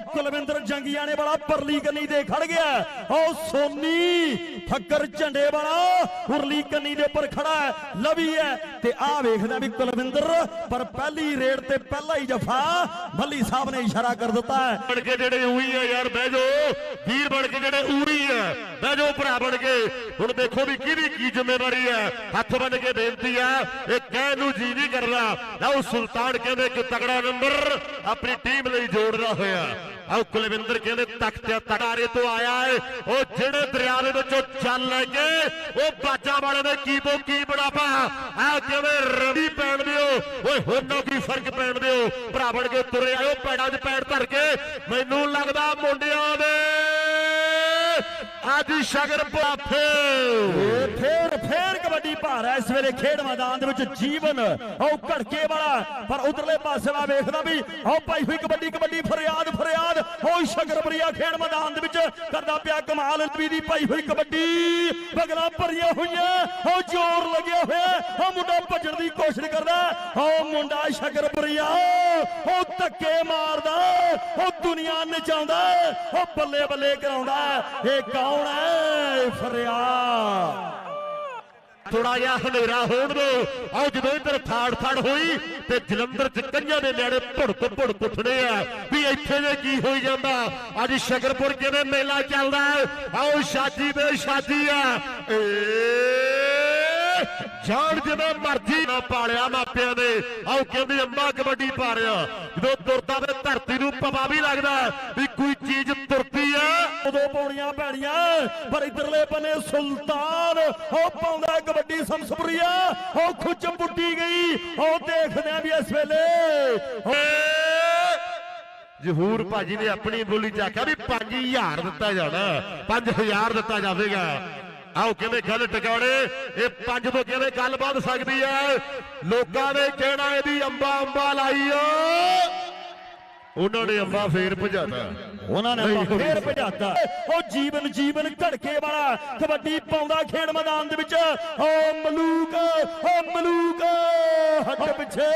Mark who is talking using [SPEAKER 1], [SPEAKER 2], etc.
[SPEAKER 1] ਕੁਲਵਿੰਦਰ ਜੰਗੀਆਣੇ ਵਾਲਾ ਪਰਲੀ ਕੰਨੀ ਦੇ ਖੜ ਗਿਆ। ਉਹ ਸੋਨੀ ਫੱਕਰ ਝੰਡੇ ਵਾਲਾ ਉਰਲੀ ਕੰਨੀ ਦੇ ਉੱਪਰ ਖੜਾ ਹੈ, ਲਵੀ ਹੈ। ਤੇ ਆਹ ਵੇਖਦਾ ਵੀ ਕੁਲਵਿੰਦਰ, ਪਰ ਪਹਿਲੀ ਰੇਡ ਤੇ ਪਹਿਲਾ ਹੀ ਜਫਾ ਮੱਲੀ ਸਾਹਿਬ ਨੇ ਇਸ਼ਾਰਾ ਕਰ ਦਿੱਤਾ ਹੈ।
[SPEAKER 2] ਬਣ ਕੇ ਜਿਹੜੇ ਉਹੀ ਆ ਯਾਰ, ਬਹਿ ਜਾਓ। ਵੀਰ ਬਣ ਕੇ ਜਿਹੜੇ ਉਹੀ ਆ, ਬਹਿ ਜਾਓ ਭਰਾ ਬਣ ਕੇ। ਹੁਣ ਦੇਖੋ ਵੀ ਕਿਹਦੀ ਕੀ ਜ਼ਿੰਮੇਵਾਰੀ ਹੈ। ਹੱਥ ਬੰਨ ਕੇ ਬੇਨਤੀ ਆ, ਇਹ ਕਹਿ ਨੂੰ ਜੀ ਨਹੀਂ ਕਰਦਾ। ਲਓ, ਸੁਲਤਾਨ ਕਹਿੰਦੇ ਕਿ ਤਗੜਾ ਨੰਬਰ ਆਪਣੀ ਟੀਮ ਲਈ ਜੋੜਦਾ ਹੋਇਆ। ਆਓ ਕੁਲਵਿੰਦਰ ਕਹਿੰਦੇ ਤਖਤ ਤੜਾਰੇ ਤੋਂ ਆਇਆ ਹੈ ਉਹ ਜਿਹੜੇ ਦਰਿਆ ਦੇ ਵਿੱਚੋਂ ਚੱਲ ਲੈ ਕੇ, ਉਹ ਬਾਜਾ ਵਾਲੇ ਨੇ ਕੀ ਕੀ ਬੜਾਪਾ ਆ ਕਿਵੇਂ ਰਵੀ ਪੈਣ ਦਿਓ। ਓਏ ਹੁਣ ਕੀ ਫ਼ਰਕ ਪੈਣ ਦਿਓ। ਭਰਾ ਕੇ ਤੁਰੇ ਆਇਓ ਪੈੜਾਂ 'ਚ ਪੈੜ ਧਰ ਕੇ। ਮੈਨੂੰ ਲੱਗਦਾ ਮੁੰਡਿਆਂ ਦੇ ਅੱਜ ਸ਼ਗਰ ਪਾਫੇ
[SPEAKER 1] ਇਹ ਫੇਰ ਫੇਰ ਕਬੱਡੀ ਭਾਰ ਹੈ। ਇਸ ਵੇਲੇ ਖੇਡ ਮੈਦਾਨ ਦੇ ਵਿੱਚ ਜੀਵਨ, ਉਹ ਘੜਕੇ ਵਾਲਾ। ਪਰ ਉਧਰਲੇ ਪਾਸੇ ਵਾ ਵੇਖਦਾ ਵੀ ਉਹ ਪਾਈ ਹੋਈ ਕਬੱਡੀ ਕਬੱਡੀ ਉਹ ਸ਼ਗਰਪੁਰੀਆ ਖੇਡ ਮੈਦਾਨ ਦੇ ਵਿੱਚ ਕਰਦਾ ਪਿਆ ਕਮਾਲ ਵੀ ਦੀ ਪਾਈ ਹੋਈ ਕਬੱਡੀ। ਬਗਲਾ ਭਰੀਆਂ ਹੋਈਆਂ, ਉਹ ਜ਼ੋਰ ਲੱਗਿਆ ਹੋਇਆ, ਉਹ ਮੁੰਡਾ ਭੱਜਣ ਦੀ ਕੋਸ਼ਿਸ਼ ਕਰਦਾ ਉਹ ਮੁੰਡਾ ਸ਼ਗਰਪੁਰੀਆ ਉਹ ਧੱਕੇ ਮਾਰਦਾ ਉਹ ਦੁਨੀਆ ਨਚਾਉਂਦਾ ਉਹ ਬੱਲੇ ਬੱਲੇ ਕਰਾਉਂਦਾ ਇਹ ਕੌਣ ਹੈ? ਫਰਿਆਦ।
[SPEAKER 2] ਥੋੜਾ ਜਿਹਾ ਹਨੇਰਾ ਹੋਣ ਦੋ। ਆਓ ਜਦੋਂ ਇੱਧਰ ਥਾੜ ਥਾੜ ਹੋਈ ਤੇ ਜਲੰਧਰ ਚ ਕੰਨਾਂ ਦੇ ਨਿਆਣੇ ਭੁੜਕ ਭੁੜਕ ਉੱਠਦੇ ਆ ਵੀ ਇੱਥੇ ਦੇ ਕੀ ਹੋਈ ਜਾਂਦਾ? ਅੱਜ ਸ਼ਗਰਪੁਰ ਕਿਵੇਂ ਮੇਲਾ ਚੱਲਦਾ ਆਓ ਸ਼ਾਦੀ ਤੇ ਸ਼ਾਦੀ ਆ। ਏ ਜਾਣ ਜਿਵੇਂ ਮਰਜ਼ੀ ਨਾ ਪਾਲਿਆ ਮਾਪਿਆਂ ਨੇ। ਆਓ ਕਹਿੰਦੇ ਅੰਮਾ ਕਬੱਡੀ ਪਾ ਰਿਆ ਜਦੋਂ ਤੁਰਦਾ ਤੇ ਧਰਤੀ ਨੂੰ ਪਵਾ ਵੀ ਲੱਗਦਾ ਵੀ ਕੋਈ ਚੀਜ਼ ਤੁਰ ਆ
[SPEAKER 1] ਉਦੋਂ ਪਾਉਣੀਆਂ ਪਰ ਇਧਰਲੇ ਬੰਨੇ ਸੁਲਤਾਨ, ਉਹ ਪਾਉਂਦਾ ਕਬੱਡੀ ਸਮਸਪੁਰੀਆ ਉਹ ਖੁੱਚ ਪੁੱਟੀ ਗਈ, ਉਹ ਦੇਖਦੇ ਆ ਵੀ ਇਸ ਵੇਲੇ
[SPEAKER 2] ਜਹੂਰ ਭਾਜੀ ਨੇ ਆਪਣੀ ਬੋਲੀ ਚ ਆਖਿਆ ਵੀ 5000 ਦਿੱਤਾ ਜਾਣਾ 5000 ਦਿੱਤਾ ਜਾਵੇਗਾ। ਆਓ ਕਹਿੰਦੇ ਗੱਲ ਟਿਕਾਣੇ ਇਹ ਪੰਜ ਤੋਂ ਕਿਵੇਂ ਗੱਲ ਵੱਧ ਸਕਦੀ ਹੈ? ਲੋਕਾਂ ਨੇ ਕਹਿਣਾ, ਇਹਦੀ ਅੰਬਾ ਅੰਬਾ ਲਾਈ ਓ। ਉਹਨਾਂ ਨੇ ਅੰਬਾ ਫੇਰ ਭਜਾਤਾ।
[SPEAKER 1] ਉਹਨਾਂ ਨੇ ਆਪਾਂ ਫੇਰ ਭਜਾਤਾ। ਉਹ ਜੀਵਨ ਜੀਵਨ ਘੜਕੇ ਵਾਲਾ ਕਬੱਡੀ ਪਾਉਂਦਾ ਖੇਡ ਮੈਦਾਨ ਦੇ ਵਿੱਚ। ਉਹ ਮਲੂਕ ਉਹ ਮਲੂਕ ਹੱਟ ਪਿੱਛੇ।